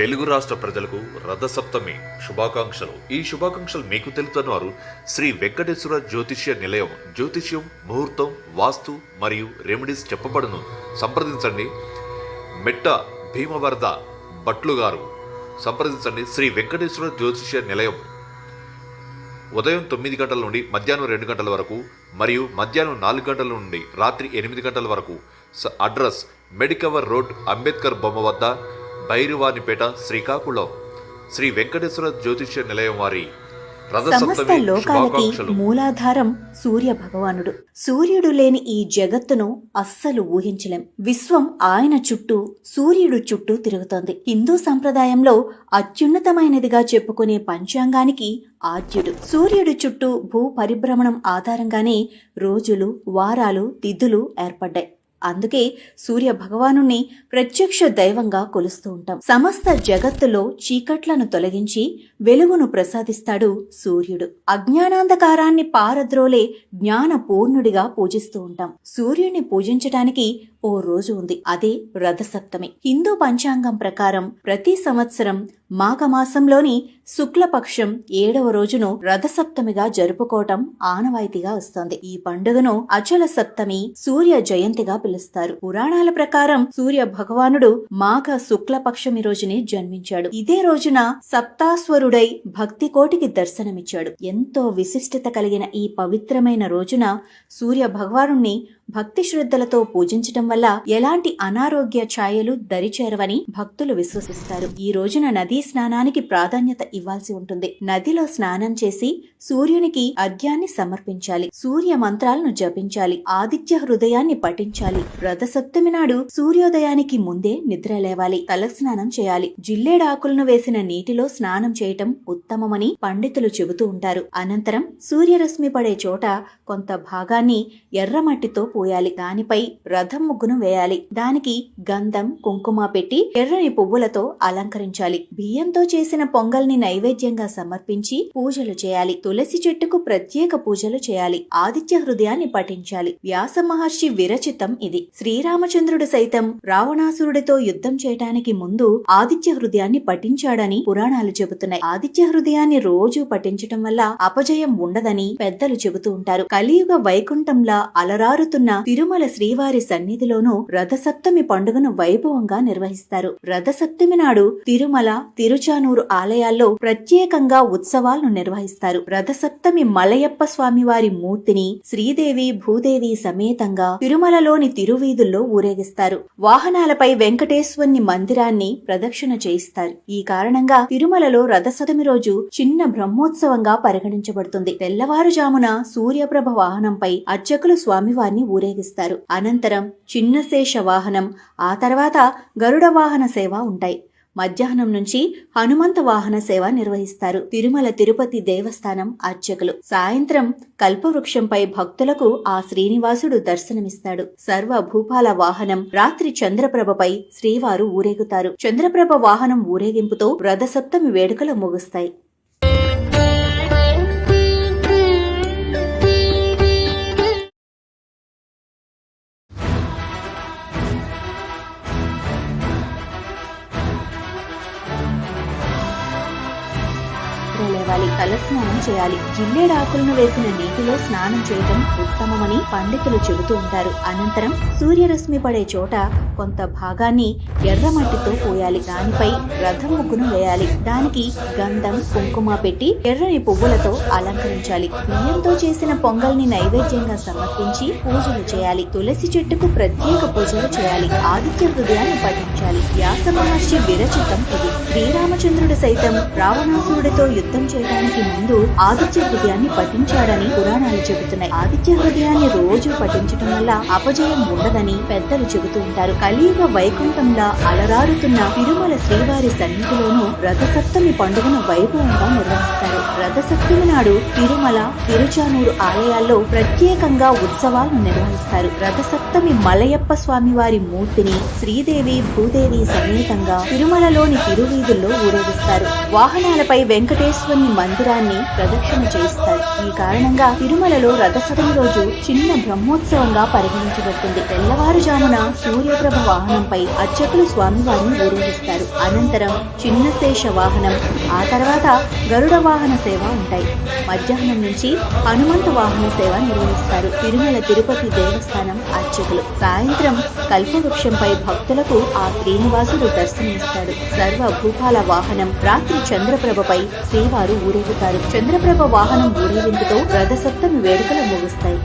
తెలుగు రాష్ట్ర ప్రజలకు రథసప్తమి శుభాకాంక్షలు. ఈ శుభాకాంక్షలు మీకు తెలుపుతున్నారు శ్రీ వెంకటేశ్వర జ్యోతిష్య నిలయం. జ్యోతిష్యం ముహూర్తం వాస్తు మరియు రెమెడీస్ చెప్పబడును. సంప్రదించండి. మెట్ట భీమవరద భట్లు గారు. సంప్రదించండి. శ్రీ వెంకటేశ్వర జ్యోతిష్య నిలయం. ఉదయం తొమ్మిది గంటల నుండి మధ్యాహ్నం రెండు గంటల వరకు మరియు మధ్యాహ్నం నాలుగు గంటల నుండి రాత్రి ఎనిమిది గంటల వరకు. స- అడ్రస్ మెడికవర్ రోడ్ అంబేద్కర్ బొమ్మ వద్ద భైరవానిపేట శ్రీకాకుళం. శ్రీ వెంకటేశ్వర జ్యోతిష్య నిలయం వారి సమస్త లోకాలకి మూలాధారం సూర్య భగవానుడు. సూర్యుడు లేని ఈ జగత్తును అస్సలు ఊహించలేం. విశ్వం ఆయన చుట్టూ సూర్యుడు చుట్టూ తిరుగుతోంది. హిందూ సంప్రదాయంలో అత్యున్నతమైనదిగా చెప్పుకునే పంచాంగానికి ఆద్యుడు. సూర్యుడు చుట్టూ భూ పరిభ్రమణం ఆధారంగానే రోజులు వారాలు తిథులు ఏర్పడ్డాయి. అందుకే సూర్య భగవానుణ్ణి ప్రత్యక్ష దైవంగా కొలుస్తూ ఉంటాం. సమస్త జగత్తులో చీకట్లను తొలగించి వెలుగును ప్రసాదిస్తాడు సూర్యుడు. అజ్ఞానాంధకారాన్ని పారద్రోలే జ్ఞాన పూర్ణుడిగా పూజిస్తూ ఉంటాం. సూర్యుడిని పూజించటానికి ఓ రోజు ఉంది. అదే రథసప్తమి. హిందూ పంచాంగం ప్రకారం ప్రతి సంవత్సరం మాఘమాసంలోని శుక్లపక్షం ఏడవ రోజును రథసప్తమిగా జరుపుకోవటం ఆనవాయితీగా వస్తోంది. ఈ పండుగను అచల సప్తమి సూర్య జయంతిగా పిలుస్తారు. పురాణాల ప్రకారం సూర్య భగవానుడు మాఘ శుక్లపక్షమి రోజునే జన్మించాడు. ఇదే రోజున సప్తాస్వరుడై భక్తి కోటికి దర్శనమిచ్చాడు. ఎంతో విశిష్టత కలిగిన ఈ పవిత్రమైన రోజున సూర్య భగవానుణ్ణి భక్తి శ్రద్ధలతో పూజించటం వల్ల ఎలాంటి అనారోగ్య ఛాయలు దరిచేరవని భక్తులు విశ్వసిస్తారు. ఈ రోజున నదీ స్నానానికి ప్రాధాన్యత ఇవ్వాల్సి ఉంటుంది. నదిలో స్నానం చేసి సూర్యునికి అర్ఘ్యాన్ని సమర్పించాలి. సూర్య మంత్రాలను జపించాలి. ఆదిత్య హృదయాన్ని పఠించాలి. రథసప్తమి నాడు సూర్యోదయానికి ముందే నిద్ర లేవాలి. తలస్నానం చేయాలి. జిల్లేడాకులను వేసిన నీటిలో స్నానం చేయటం ఉత్తమమని పండితులు చెబుతూ ఉంటారు. అనంతరం సూర్యరశ్మి పడే చోట కొంత భాగాన్ని ఎర్రమట్టితో పోయాలి. దానిపై రథం ముగ్గును వేయాలి. దానికి గంధం కుంకుమ పెట్టి ఎర్రని పువ్వులతో అలంకరించాలి. బియ్యంతో చేసిన పొంగల్ని నైవేద్యంగా సమర్పించి పూజలు చేయాలి. తులసి చెట్టుకు ప్రత్యేక పూజలు చేయాలి. ఆదిత్య హృదయాన్ని పఠించాలి. వ్యాస మహర్షి విరచితం ఇది. శ్రీరామచంద్రుడు సైతం రావణాసురుడితో యుద్ధం చేయటానికి ముందు ఆదిత్య హృదయాన్ని పఠించాడని పురాణాలు చెబుతున్నాయి. ఆదిత్య హృదయాన్ని రోజు పఠించటం వల్ల అపజయం ఉండదని పెద్దలు చెబుతూ ఉంటారు. కలియుగ వైకుంఠంలా అలరారుతున్న తిరుమల శ్రీవారి సన్నిధిలోనూ రథసప్తమి పండుగను వైభవంగా నిర్వహిస్తారు. రథసప్తమి నాడు తిరుమల తిరుచానూరు ఆలయాల్లో ప్రత్యేకంగా ఉత్సవాలను నిర్వహిస్తారు. రథసప్తమి మలయప్ప స్వామివారి మూర్తిని శ్రీదేవి భూదేవి సమేతంగా తిరుమలలోని తిరువీధుల్లో ఊరేగిస్తారు. వాహనాలపై వెంకటేశ్వరుని మందిరాన్ని ప్రదక్షిణ చేయిస్తారు. ఈ కారణంగా తిరుమలలో రథసప్తమి రోజు చిన్న బ్రహ్మోత్సవంగా పరిగణించబడుతుంది. తెల్లవారుజామున సూర్యప్రభ వాహనంపై అర్చకులు స్వామివారిని ఊరేగిస్తారు. అనంతరం చిన్న శేష వాహనం ఆ తర్వాత గరుడ వాహన సేవ ఉంటాయి. మధ్యాహ్నం నుంచి హనుమంత వాహన సేవ నిర్వహిస్తారు. తిరుమల తిరుపతి దేవస్థానం అర్చకులు. సాయంత్రం కల్పవృక్షంపై భక్తులకు ఆ శ్రీనివాసుడు దర్శనమిస్తాడు. సర్వ భూపాల వాహనం రాత్రి చంద్రప్రభపై శ్రీవారు ఊరేగుతారు. చంద్రప్రభ వాహనం ఊరేగింపుతో రథసప్తమి వేడుకలు ముగుస్తాయి. లేవాలి తలస్నానం చేయాలి. జిల్లేడాకులను వేసిన నీటిలో స్నానం చేయటం ఉత్తమమని పండితులు చెబుతూ ఉంటారు. అనంతరం సూర్యరశ్మి పడే చోట కొంత భాగాన్ని ఎర్రమట్టితో పోయాలి. దానిపై రథం ముగ్గును వేయాలి. దానికి గంధం కుంకుమ పెట్టి ఎర్రని పువ్వులతో అలంకరించాలి. బియ్యంతో చేసిన పొంగల్ని నైవేద్యంగా సమర్పించి పూజలు చేయాలి. తులసి చెట్టుకు ప్రత్యేక పూజలు చేయాలి. ఆదిత్య హృదయాన్ని పఠించాలి. వ్యాస మహర్షి విరచితం ఇది. శ్రీరామచంద్రుడు సైతం రావణాసురుడితో యుద్ధం చేయడానికి ముందు ఆదిత్య హృదయాన్ని పఠించాడని పురాణాలు చెబుతున్నాయి. ఆదిత్య హృదయాన్ని రోజు పఠించటం వల్ల అపజయం ఉండదని పెద్దలు చెబుతూ ఉంటారు. కలియుగ వైకుంఠంలా అలరారుతున్న తిరుమల శ్రీవారి సన్నిధిలోనూ రథసప్తమి పండుగను వైభవంగా నిర్వహిస్తారు. రథసప్తమి నాడు తిరుమల తిరుచానూరు ఆలయాల్లో ప్రత్యేకంగా ఉత్సవాలు నిర్వహిస్తారు. రథసప్తమి రథసప్తమి మలయప్ప స్వామి వారి మూర్తిని శ్రీదేవి భూదేవి సమేతంగా తిరుమలలోని తిరువీధుల్లో ఊరేగిస్తారు. వాహనాలపై వెంకటేశ్వరుని మందిరాన్ని ప్రదక్షిణ చేస్తారు ఈ కారణంగా తిరుమలలో రథసప్తమి రోజు చిన్న బ్రహ్మోత్సవంగా పరిగణించబడుతుంది. తెల్లవారుజామున సూర్యప్రభ వాహనంపై అర్చకులు స్వామివారిని ఊరేగిస్తారు. అనంతరం చిన్నశేష వాహనం ఆ తర్వాత గరుడ వాహన సేవ ఉంటాయి. మధ్యాహ్నం నుంచి హనుమంత వాహన సేవ నిర్వహిస్తారు. తిరుమల తిరుపతి దేవస్థానం అర్చకులు. సాయంత్రం కల్పవృక్షంపై భక్తులకు ఆ శ్రీనివాసుడు దర్శనమిస్తాడు సర్వ భూపాల వాహనం రాత్రి చంద్రప్రభపై శ్రీవారు ఊరేగుతారు. చంద్రప్రభ వాహనం ఊరేగింపుతో రథసప్తమి వేడుకలు ముగుస్తాయి.